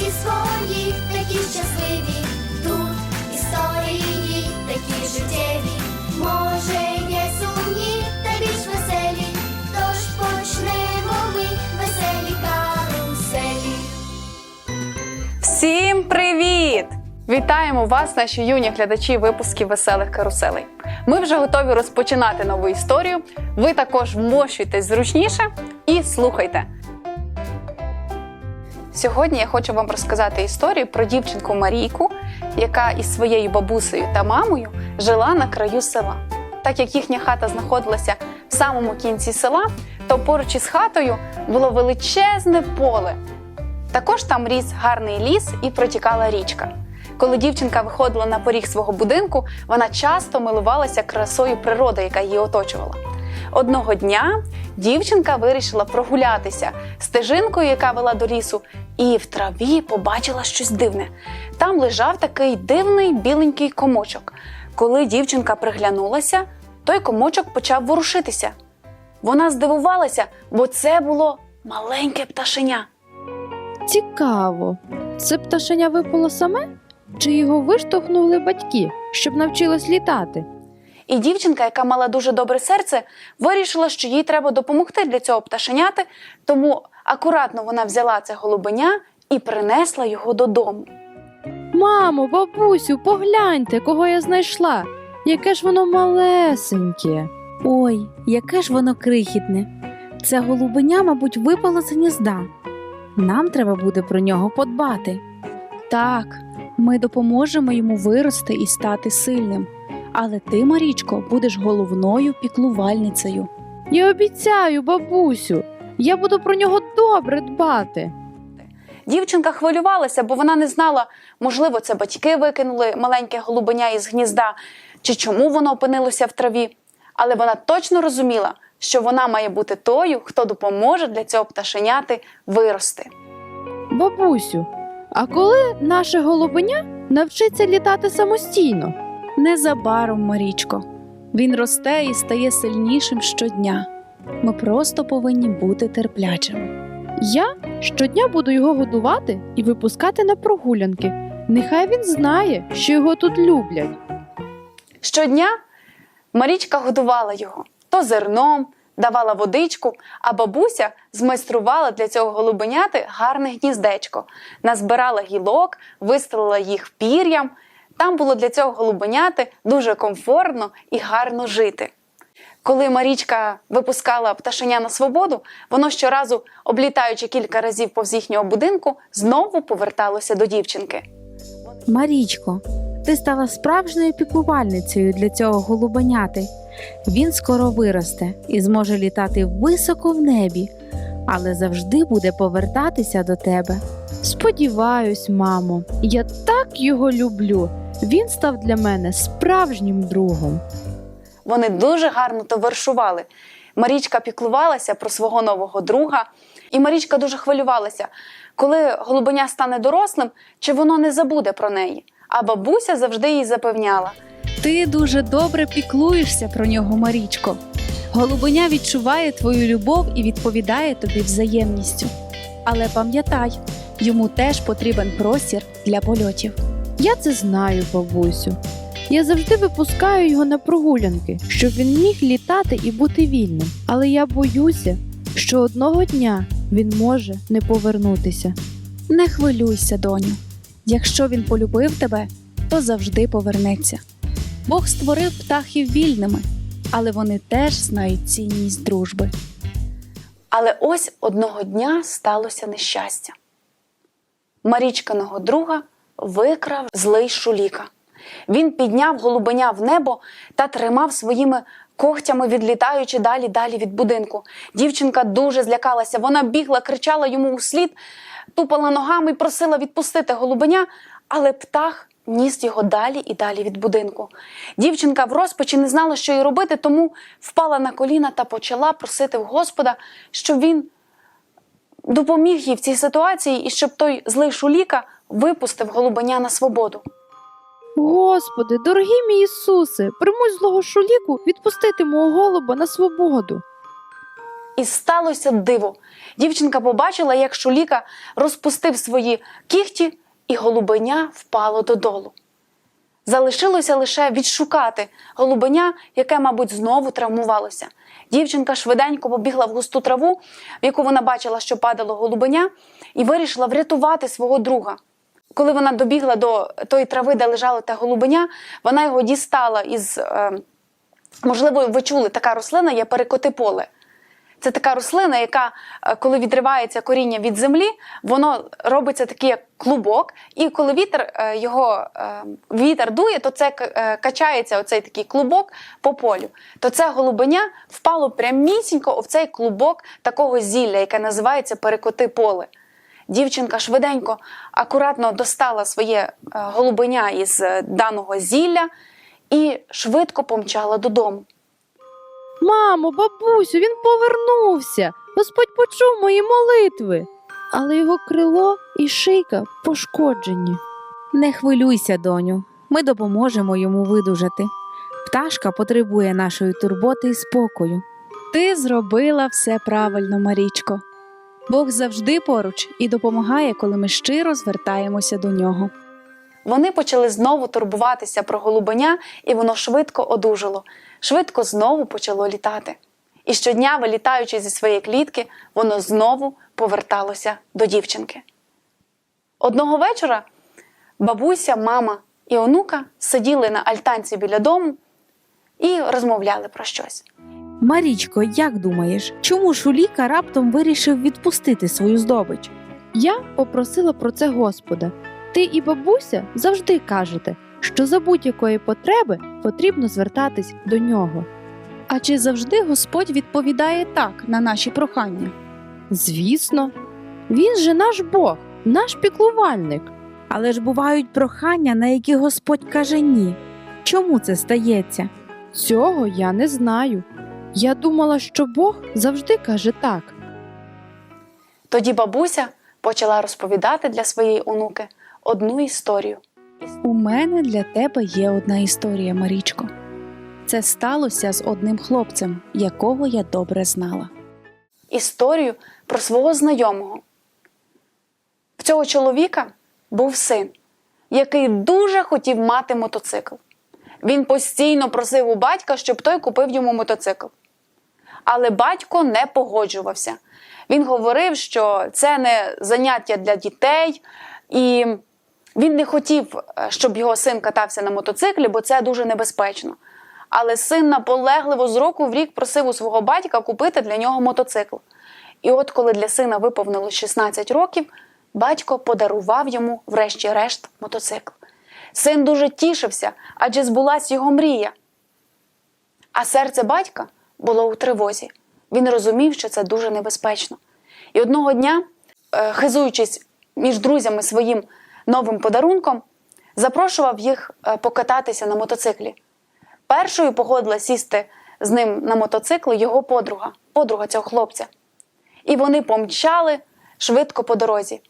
всі свої, такі щасливі. Тут історії такі життєві. Може, є сумні та більш веселі. Тож почнемо ми веселі каруселі. Всім привіт! Вітаємо вас, наші юні глядачі випусків веселих каруселей. Ми вже готові розпочинати нову історію. Ви також вмощуйтесь зручніше і слухайте. Сьогодні я хочу вам розказати історію про дівчинку Марійку, яка із своєю бабусею та мамою жила на краю села. Так як їхня хата знаходилася в самому кінці села, то поруч із хатою було величезне поле, також там ріс гарний ліс і протікала річка. Коли дівчинка виходила на поріг свого будинку, вона часто милувалася красою природи, яка її оточувала. Одного дня дівчинка вирішила прогулятися стежинкою, яка вела до лісу, і в траві побачила щось дивне. Там лежав такий дивний біленький комочок. Коли дівчинка приглянулася, той комочок почав ворушитися. Вона здивувалася, бо це було маленьке пташеня. Цікаво, це пташеня випало саме? Чи його виштовхнули батьки, щоб навчилось літати? І дівчинка, яка мала дуже добре серце, вирішила, що їй треба допомогти для цього пташеняти, тому акуратно вона взяла це голубеня і принесла його додому. Мамо, бабусю, погляньте, кого я знайшла. Яке ж воно малесеньке. Ой, яке ж воно крихітне. Це голубеня, мабуть, випало з гнізда. Нам треба буде про нього подбати. Так, ми допоможемо йому вирости і стати сильним. Але ти, Марічко, будеш головною піклувальницею. Я обіцяю, бабусю, я буду про нього добре дбати. Дівчинка хвилювалася, бо вона не знала, можливо, це батьки викинули маленьке голубеня із гнізда, чи чому воно опинилося в траві. Але вона точно розуміла, що вона має бути тою, хто допоможе для цього пташеняти вирости. Бабусю, а коли наше голубеня навчиться літати самостійно? Незабаром, Марічко. Він росте і стає сильнішим щодня. Ми просто повинні бути терплячими. Я щодня буду його годувати і випускати на прогулянки. Нехай він знає, що його тут люблять. Щодня Марічка годувала його то зерном, давала водичку, а бабуся змайструвала для цього голубеняти гарне гніздечко, назбирала гілок, вистелила їх пір'ям. Там було для цього голубеняти дуже комфортно і гарно жити. Коли Марічка випускала пташеня на свободу, воно щоразу, облітаючи кілька разів повз їхнього будинку, знову поверталося до дівчинки. Марічко, ти стала справжньою піклувальницею для цього голубеняти. Він скоро виросте і зможе літати високо в небі, але завжди буде повертатися до тебе. Сподіваюсь, мамо, я так його люблю. Він став для мене справжнім другом. Вони дуже гарно товаришували. Марічка піклувалася про свого нового друга, і Марічка дуже хвилювалася, коли голубеня стане дорослим, чи воно не забуде про неї. А бабуся завжди їй запевняла. Ти дуже добре піклуєшся про нього, Марічко. Голубеня відчуває твою любов і відповідає тобі взаємністю. Але пам'ятай, йому теж потрібен простір для польотів. Я це знаю, бабусю. Я завжди випускаю його на прогулянки, щоб він міг літати і бути вільним. Але я боюся, що одного дня він може не повернутися. Не хвилюйся, доню. Якщо він полюбив тебе, то завжди повернеться. Бог створив птахів вільними, але вони теж знають цінність дружби. Але ось одного дня сталося нещастя. Марічкиного друга викрав злий шуліка. Він підняв голубеня в небо та тримав своїми когтями, відлітаючи далі далі від будинку. Дівчинка дуже злякалася. Вона бігла, кричала йому у слід, тупала ногами і просила відпустити голубеня, але птах ніс його далі і далі від будинку. Дівчинка в розпачі не знала, що й робити, тому впала на коліна та почала просити в Господа, щоб він допоміг їй в цій ситуації і щоб той злий шуліка випустив голубеня на свободу. Господи, дорогі мій Ісусе, примусь злого шуліку відпустити мого голуба на свободу. І сталося диво. Дівчинка побачила, як Шуліка розпустив свої кіхті, і голубеня впало додолу. Залишилося лише відшукати голубеня, яке, мабуть, знову травмувалося. Дівчинка швиденько побігла в густу траву, в яку вона бачила, що падало голубеня, і вирішила врятувати свого друга. Коли вона добігла до тої трави, де лежало те голубеня, вона його дістала із, е, можливо, ви чули, така рослина є перекоти поле. Це така рослина, яка, е, коли відривається коріння від землі, воно робиться такий як клубок, і коли вітер е, його вітер дує, то це качається оцей такий клубок по полю. То це голубеня впало прямісінько в цей клубок такого зілля, яке називається перекоти поле. Дівчинка швиденько, акуратно достала своє е, голубеня із е, даного зілля і швидко помчала додому. Мамо, бабусю, він повернувся. Господь почув мої молитви. Але його крило і шийка пошкоджені. Не хвилюйся, доню. Ми допоможемо йому видужати. Пташка потребує нашої турботи і спокою. Ти зробила все правильно, Марічко. Бог завжди поруч і допомагає, коли ми щиро звертаємося до нього. Вони почали знову турбуватися про голубеня, і воно швидко одужало, швидко знову почало літати. І щодня, вилітаючи зі своєї клітки, воно знову поверталося до дівчинки. Одного вечора бабуся, мама і онука сиділи на альтанці біля дому і розмовляли про щось. Марічко, як думаєш, чому Шуліка раптом вирішив відпустити свою здобич? Я попросила про це Господа. Ти і бабуся завжди кажете, що за будь-якої потреби потрібно звертатись до нього. А чи завжди Господь відповідає так на наші прохання? Звісно, він же наш Бог, наш піклувальник. Але ж бувають прохання, на які Господь каже ні. Чому це стається? Цього я не знаю. Я думала, що Бог завжди каже так. Тоді бабуся почала розповідати для своєї онуки одну історію. У мене для тебе є одна історія, Марічко. Це сталося з одним хлопцем, якого я добре знала. історію про свого знайомого. В цього чоловіка був син, який дуже хотів мати мотоцикл. Він постійно просив у батька, щоб той купив йому мотоцикл. Але батько не погоджувався. Він говорив, що це не заняття для дітей, і він не хотів, е, щоб його син катався на мотоциклі, бо це дуже небезпечно. Але син наполегливо з року в рік просив у свого батька купити для нього мотоцикл. І от коли для сина виповнилось 16 років, батько подарував йому, врешті-решт, мотоцикл. Син дуже тішився, адже збулась його мрія. А серце батька було у тривозі. Він розумів, що це дуже небезпечно. І одного дня, е, хизуючись між друзями своїм новим подарунком, запрошував їх е, покататися на мотоциклі. Першою погодила сісти з ним на мотоцикл його подруга, подруга цього хлопця. І вони помчали швидко по дорозі.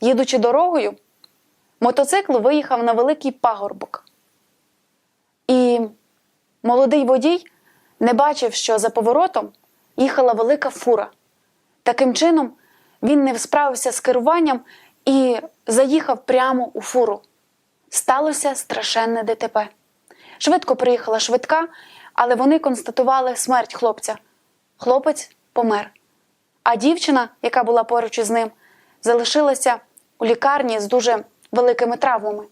Їдучи дорогою, мотоцикл виїхав на великий пагорбок. І молодий водій не бачив, що за поворотом їхала велика фура. Таким чином, він не справився з керуванням і заїхав прямо у фуру. Сталося страшенне ДТП. Швидко приїхала швидка, але вони констатували смерть хлопця. Хлопець помер. А дівчина, яка була поруч із ним, залишилася у лікарні з дуже великими травмами.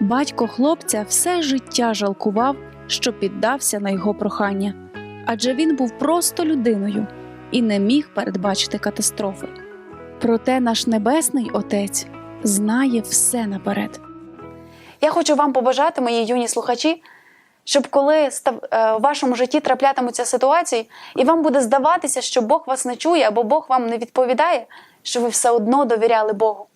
Батько хлопця все життя жалкував, що піддався на його прохання, адже він був просто людиною і не міг передбачити катастрофи. Проте наш небесний отець знає все наперед. Я хочу вам побажати, мої юні слухачі, щоб коли е, в вашому житті траплятимуться ситуації, і вам буде здаватися, що Бог вас не чує або Бог вам не відповідає, що ви все одно довіряли Богу,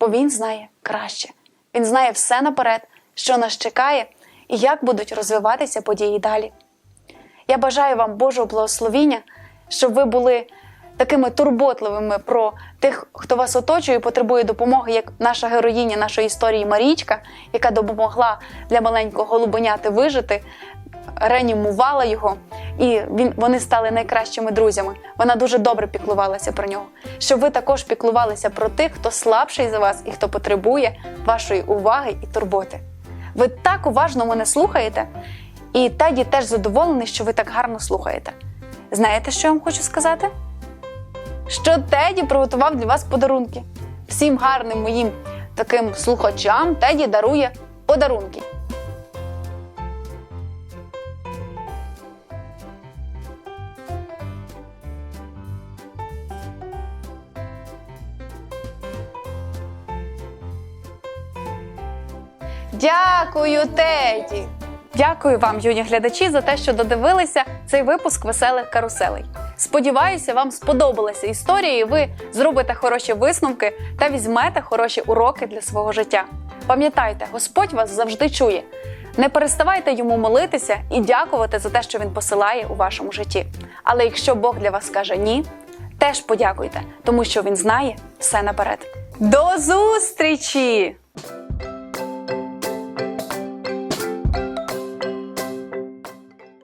бо Він знає краще. Він знає все наперед, що нас чекає і як будуть розвиватися події далі. Я бажаю вам Божого благословіння, щоб ви були такими турботливими про тих, хто вас оточує і потребує допомоги, як наша героїня нашої історії Марічка, яка допомогла для маленького голубеняти вижити реанімувала його, і він, вони стали найкращими друзями. Вона дуже добре піклувалася про нього. Щоб ви також піклувалися про тих, хто слабший за вас і хто потребує вашої уваги і турботи. Ви так уважно мене слухаєте, і Теді теж задоволений, що ви так гарно слухаєте. Знаєте, що я вам хочу сказати? Що Теді приготував для вас подарунки. Всім гарним моїм таким слухачам Теді дарує подарунки. Дякую, Теді! Дякую вам, юні глядачі, за те, що додивилися цей випуск веселих каруселей. Сподіваюся, вам сподобалася історія, і ви зробите хороші висновки та візьмете хороші уроки для свого життя. Пам'ятайте, Господь вас завжди чує. Не переставайте йому молитися і дякувати за те, що він посилає у вашому житті. Але якщо Бог для вас скаже ні, теж подякуйте, тому що він знає все наперед. До зустрічі!